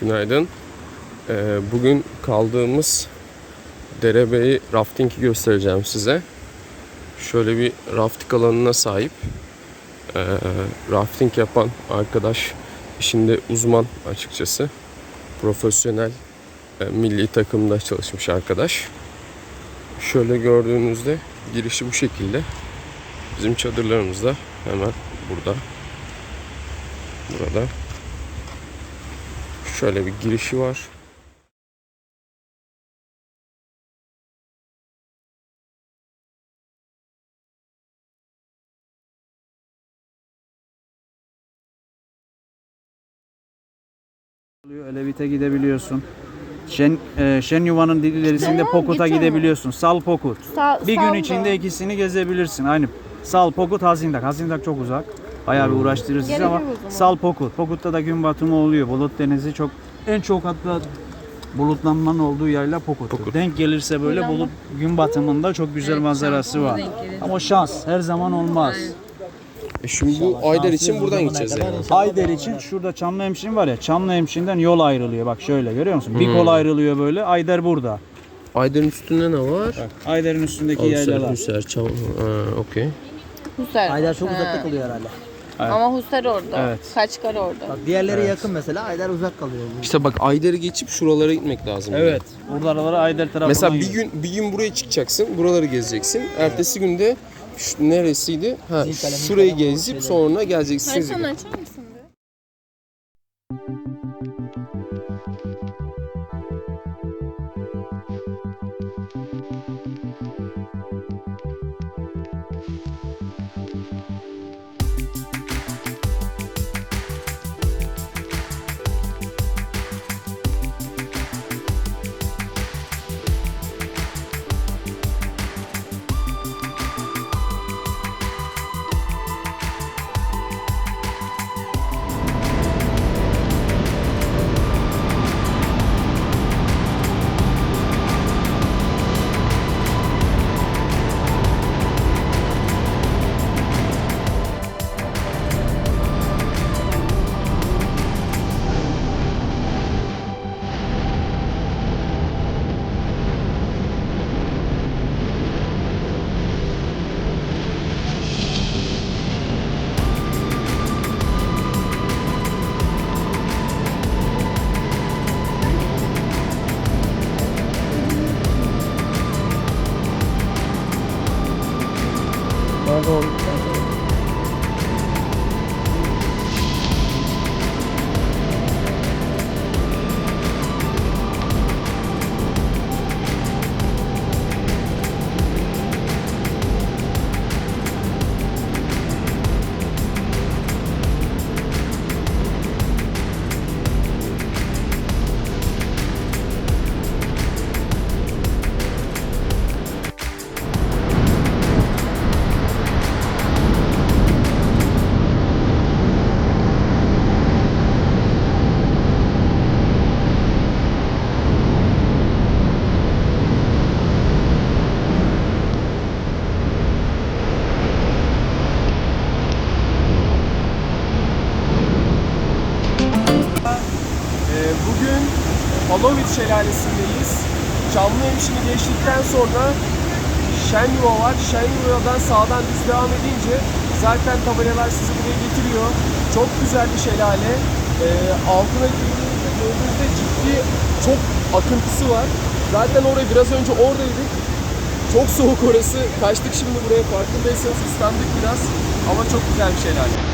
Günaydın. Ee, bugün kaldığımız Derebeyi raftingi göstereceğim size. Şöyle bir rafting alanına sahip. Ee, rafting yapan arkadaş işinde uzman açıkçası. Profesyonel e, milli takımda çalışmış arkadaş. Şöyle gördüğünüzde girişi bu şekilde. Bizim çadırlarımız da hemen burada. Burada. Şöyle bir girişi var. oluyor. Elevit'e gidebiliyorsun. Şen, e, Shenyuva'nın ilerisinde Pokut'a gidebiliyorsun. Sal Pokut. Sağ- Bir gün sağ içinde da. ikisini gezebilirsin. Aynı Sal Pokut, Hazindak. Hazindak çok uzak. Bayağı bir uğraştırır sizi ama o zaman. Sal Pokut. Pokut'ta da gün batımı oluyor. Bulut denizi çok en çok hatta bulutlanmanın olduğu yerler Pokut. Pokut. Denk gelirse böyle Öyle bulut gün batımında çok güzel manzarası var. Ama şans her zaman olmaz. E şimdi bu Ayder için buradan gideceğiz yani. Ayder için şurada Çamlıhemşin var ya Çamlıhemşin'den yol ayrılıyor bak şöyle görüyor musun? Bir Hmm. kol ayrılıyor böyle Ayder burada. Ayder'in üstünde ne var? Ayder'in üstündeki Avusar, yaylalar. Hüser, Çam... Ha, okey. Husser. Ayder çok uzakta kalıyor herhalde. Ama Husser orada. Evet. Kaçkar orada. Bak diğerleri yakın mesela Ayder uzak kalıyor. İşte bak Ayder'i geçip şuralara gitmek lazım. Evet. Buralara Ayder tarafından Mesela bir gidiyor. gün bir gün buraya çıkacaksın, buraları gezeceksin. Ertesi günde şu, neresiydi? Ha, Zilkale, şurayı gezip sonra geleceksin. Açsana açar mısın bir? Ee, Şelalesi'ndeyiz. Çamlıhemşin'i geçtikten sonra Şenyuva var. Şenyuva'dan sağdan düz devam edince zaten tabelalar sizi buraya getiriyor. Çok güzel bir şelale. Ee, altına girdiğinizde gördüğünüzde ciddi çok akıntısı var. Zaten oraya biraz önce oradaydık. Çok soğuk orası. Kaçtık şimdi buraya farkındaysanız ıslandık biraz. Ama çok güzel bir şelale.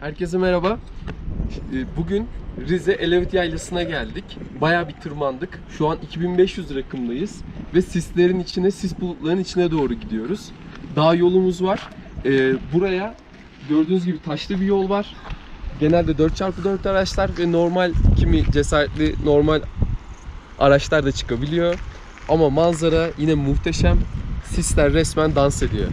Herkese merhaba. Ee, Bugün Rize Elevit Yaylası'na geldik. Bayağı bir tırmandık. Şu an 2500 rakımdayız. Ve sislerin içine, sis bulutlarının içine doğru gidiyoruz. Dağ yolumuz var. Ee, buraya gördüğünüz gibi taşlı bir yol var. Genelde 4x4 araçlar ve normal kimi cesaretli normal araçlar da çıkabiliyor. Ama manzara yine muhteşem. Sisler resmen dans ediyor.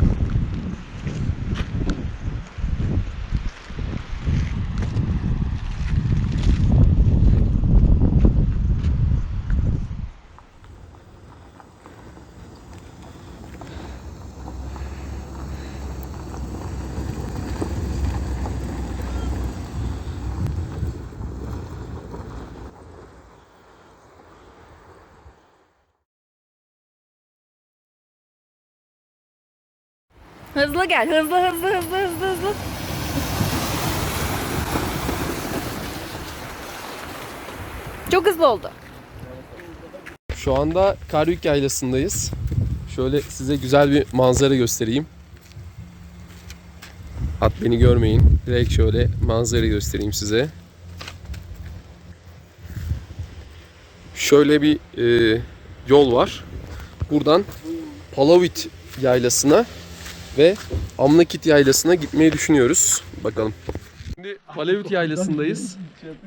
Hızlı gel. Hızlı hızlı hızlı hızlı hızlı. Çok hızlı oldu. Şu anda Karvik Yaylası'ndayız. Şöyle size güzel bir manzara göstereyim. At beni görmeyin. Direkt şöyle manzarayı göstereyim size. Şöyle bir e, yol var. Buradan Palavit Yaylası'na ve Amnakit Yaylası'na gitmeyi düşünüyoruz. Bakalım. Şimdi Palavit Yaylası'ndayız.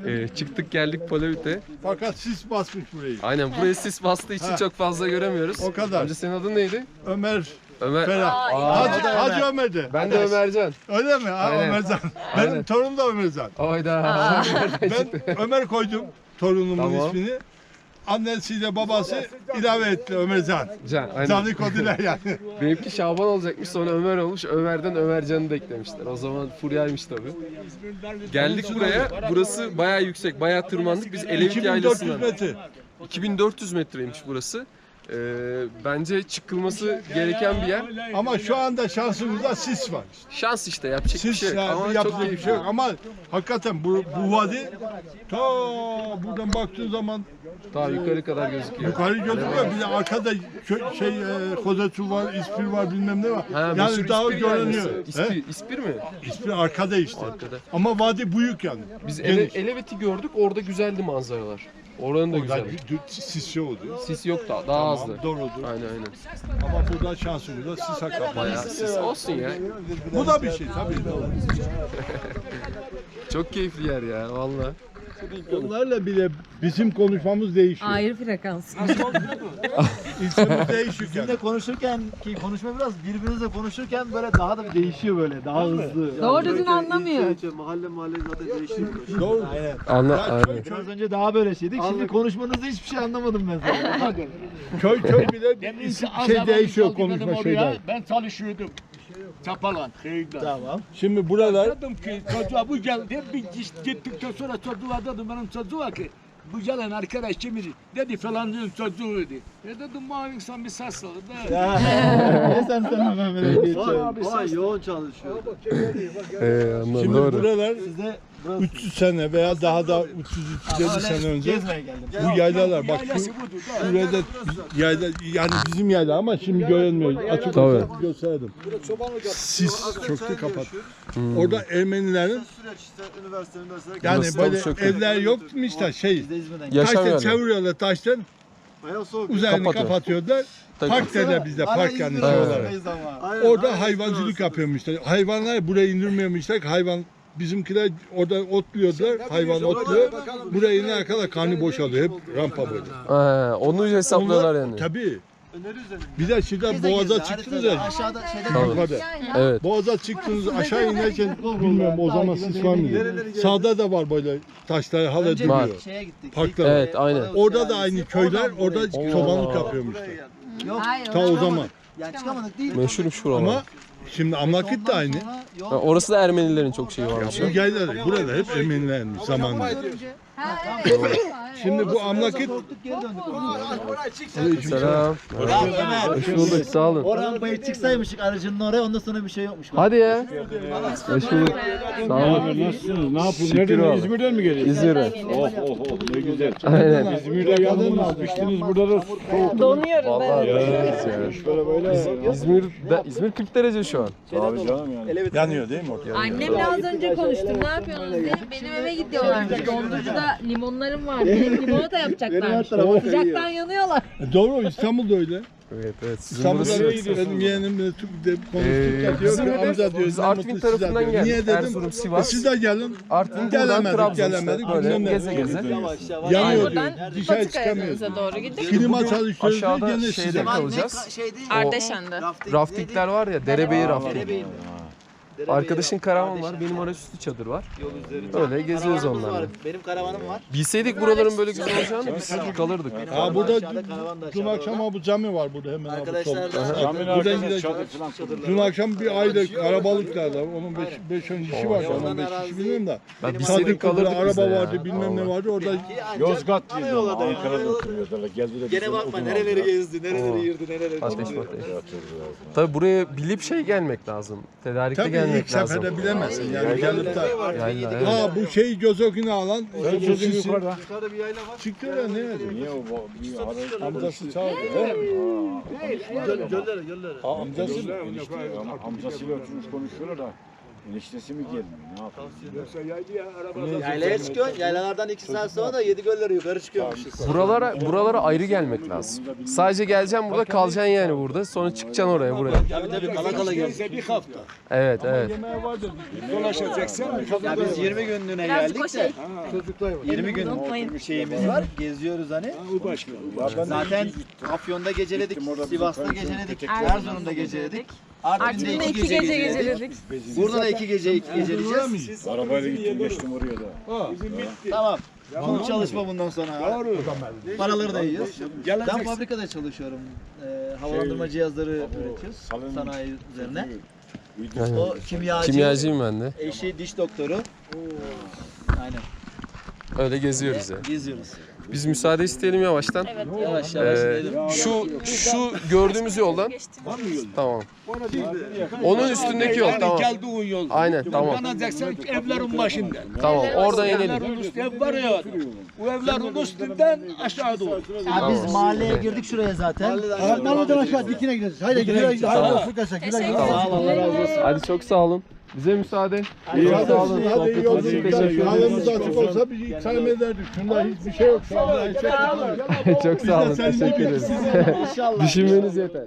E, çıktık geldik Palavit'e. Fakat sis basmış burayı. Aynen buraya sis bastığı için Ha. çok fazla göremiyoruz. O kadar. Önce senin adın neydi? Ömer Ömer. Ferah. Aa, Hacı, Hacı Ömer'di. ben de Ömercan. Öyle mi? Ha, Aynen. Ömercan. Aynen. Benim torunum da Ömercan. Oyda. Ben Ömer koydum torunumun Tamam. ismini. Annesiyle babası ilave etti Ömercan. Can. Aynen. Canlı kodular yani. Benimki Şaban olacakmış sonra Ömer olmuş. Ömer'den Ömercan'ı da eklemişler. O zaman furyaymış tabii. Geldik buraya. Burası bayağı yüksek. Bayağı tırmandık. Biz Elevit 2400 Yaylası'ndan. metre. 2400 metreymiş burası. Ee, bence çıkılması gereken bir yer. Ama şu anda şansımızda sis var. Şans işte yapacak bir Sis şey yok. Ama çok yapacak bir keyifli. şey yok. Ama hakikaten bu, bu vadi ta buradan baktığın zaman Daha yukarı kadar gözüküyor. yukarı gözüküyor. Bir de arkada kö- şey e, Kozetu var, İspir var bilmem ne var. Ha, yani daha İspir görünüyor. He? İspir, İspir mi? İspir arkada işte. Arkada. Ama vadi büyük yani. Biz ele, Geniş. Elevet'i gördük. Orada güzeldi manzaralar. Oranın da Orada güzeldi. dü- sis oluyor. Sis yok da daha Tamam, azdı. doğrudur. Aynen aynen. Ama burada şansımızda sis hakikaten. Bayağı sis olsun ya. Bu da bir şey tabii. Çok keyifli yer ya valla. Onlarla bile bizim konuşmamız değişiyor. Ayrı frekans. İlçemiz değişiyor. Sizinle konuşurken ki konuşma biraz birbirinizle konuşurken böyle daha da bir değişiyor böyle daha hızlı. Doğru düzgün anlamıyor. mahalle mahalle zaten değişiyor. Doğru. Aynen. Anla, Ya aynen. köy, köy, Az önce daha böyle şeydik. Şimdi konuşmanızda hiçbir şey anlamadım ben sana. köy, köy bile bir isim- şey değişiyor konuşma şeyler. Ben çalışıyordum. Çapalan, köyde. tamam. Şimdi buralar Dedim ki çocuğa bu geldi. Bir gitt- gittikten sonra çocuğa dedim benim çocuğa ki bu gelen arkadaş kimdir? Dedi falancının çocuğuydu. E dedim bu insan bir ses aldı. Ne sen sen hemen böyle Vay geçiyorsun. abi, ses- yoğun çalışıyor. Ee, anladım, Şimdi doğru. buralar Sizde 300 sene veya daha da 300-350 sene önce bu yaylalar bak şu şurada yayla yani bizim yayla ama şimdi görünmüyor. Açık Tabii. gösterdim. Sis çöktü kapat. Orada Ermenilerin işte yani böyle evler yokmuş da şey Biz de İzmir'den Yaşam taştan çeviriyorlar taştan üzerini Kapatıyor. kapatıyorlar. Park derler bizde park yani şey olarak. Orada hayvancılık yapıyormuşlar. Hayvanlar buraya indirmiyormuşlar. Hayvan bizimkiler orada otluyorlar. Hayvan otluyor. Buraya inene kadar karnı boşalıyor. Hep rampa böyle. Ee, onu hesaplıyorlar yani. Tabii. Bir de de boğaza çıktınız ya. Aşağıda şeyde. Yukarıda. Evet. Boğaza çıktınız aşağı inerken bilmiyorum o zaman sis var mıydı? Sağda da var böyle taşlar hala duruyor. şeye gittik. Parklar. Evet, aynen. Orada da aynı köyler orada çobanlık yapıyormuşlar. Yok. Ta o zaman. Yani çıkamadık değil. Meşhurmuş şuralar. Ama şimdi Amlakit de aynı. Ha, orası da Ermenilerin çok şeyi varmış. Bu yaylar burada hep Ermenilermiş zamanında. Şimdi bu Amlakit. Selam. Hoş bulduk sağ olun. O rampaya çıksaymışık aracının oraya ondan sonra bir şey yokmuş. Hadi ya. Hoş bulduk. Sağ olun. Nasılsınız? Ne yapıyorsunuz? Şükür Nereden? valla. İzmir'den mi geliyorsunuz? İzmir'den. Oh oh oh ne güzel. Aynen. İzmir'de yandınız, piştiniz burada da soğuk. Donuyoruz Vallahi Ya, bakıyoruz ya. böyle böyle. İzmir, de, İzmir 40 derece şu an. Abi canım yani. Yanıyor değil mi orada? Annemle az önce konuştum. Ne yapıyorsunuz diye. Benim eve gidiyorlarmış. Dondurucuda limonlarım var. Benim limonata yapacaklarmış. Sıcaktan yanıyorlar. E, Doğru İstanbul'da öyle. Evet evet. Sizin İstanbul'da burası benim yeğenimle Türk de Ee, konuştuk. bizim diyor ki hedef- amca diyor. biz Artvin tarafından diyor. geldik. Niye dedim? Erzurum, E, Sivas. siz de gelin. Artvin buradan Gelemedik, Trabzon işte. gelemedik, Böyle bilmem ne. geze geze. Yavaş yavaş. Yanıyor diyor. Dışarı çıkamıyoruz. Karadeniz'e doğru gidip Klima çalışıyoruz Aşağıda gene şeyde size. kalacağız. Ardeşen'de. Raftingler var ya, derebeyi rafting. Derebeyi. Arkadaşın karavan var, benim orada üstü çadır var. Yol üzerinde. Öyle geziyoruz Karavanımız onlarla. var. Benim karavanım var. Bilseydik buraların böyle güzel olacağını biz kalırdık. Ha burada Aşağıda karavan da dün aşağıda akşam bu cami var burada hemen abi. Arkadaşlar da- Aha, Caminin Buradan arkasında gideceğiz. çadır falan. Dün akşam bir aylık arabalıklarla onun 5-10 kişi var. Yoldan 15 arazi- kişi bilmiyorum da. Ben Benim bilseydik Sadık kalırdık biz de araba ya. vardı bilmem ne vardı orada. Ki ancak Yozgat ana diyor. yolda yani, ana Ankara'da oturuyorlar. Gene bakma nereleri gezdi, nereleri yırdı, nereleri Ateş ateş. Tabii buraya bilip şey gelmek lazım. Tedarikte Tabii gelmek ilk lazım. seferde bilemezsin yani gelip de. Evet. Ha bu şeyi göz okuna alan sözün yukarıda. Yukarıda bir yayla var. çıktı ya ne yazıyor? Niye o bu? Amcası çağırdı. göllere, göllere. Amcası amcasıyla oturmuş konuşuyorlar da. Eniştesi mi gelmiyor? Ne yapıyor? Yaylaya çıkıyorsun. Yaylalardan iki saat sonra da yedi göllere yukarı çıkıyormuşuz. Buralara buralara ayrı gelmek lazım. Sadece geleceğim burada kalacaksın yani burada. Sonra çıkacaksın oraya buraya. Tabii tabii kala kala geldik. bir hafta. Evet evet. Yemeği vardı. Dolaşacaksın. Ya biz 20 günlüğüne geldik de 20 gün şeyimiz var. Geziyoruz hani. Bu başka. Zaten Afyon'da geceledik, Sivas'ta geceledik, Erzurum'da geceledik. Artvin'de Artvin'de iki iki gece gece geceledik. geceledik. Burada da iki gece geceleyeceğiz. Arabayla gittim geçtim oraya da. Tamam. Full çalışma bundan sonra. Doğru. Paraları da yiyoruz. Ben fabrikada çalışıyorum. Ee, havalandırma cihazları üretiyoruz. salın- Sanayi üzerine. Aynen. O kimyacı, Kimyacıyım ben de. eşi diş doktoru. Aynen. Öyle geziyoruz ya. Geziyoruz. Biz müsaade isteyelim yavaştan. Yavaş yavaş Ee, gidelim. şu şu gördüğümüz yoldan. Tamam. Onun üstündeki yol Yani tamam. geldiğin yol. Aynen tamam. Yanacaksın evlerin başından. Tamam oradan inelim. Üstü ev var ya. O evlerin üstünden aşağı doğru. Ya biz mahalleye girdik şuraya zaten. Malmadan aşağı dikine gideceğiz. Haydi güle. Haydi olsun kaçak. Güle güle. Sağ ol Allah razı olsun. Hadi çok sağ olun. Bize müsaade. İyi sağ olun. Hadi iyi yolculuklar. ederiz. açık olsa bir ikram ederdik. Şunda hiçbir şey yok şu anda. Çok sağ olun. Teşekkür ederiz. Düşünmeniz yeter.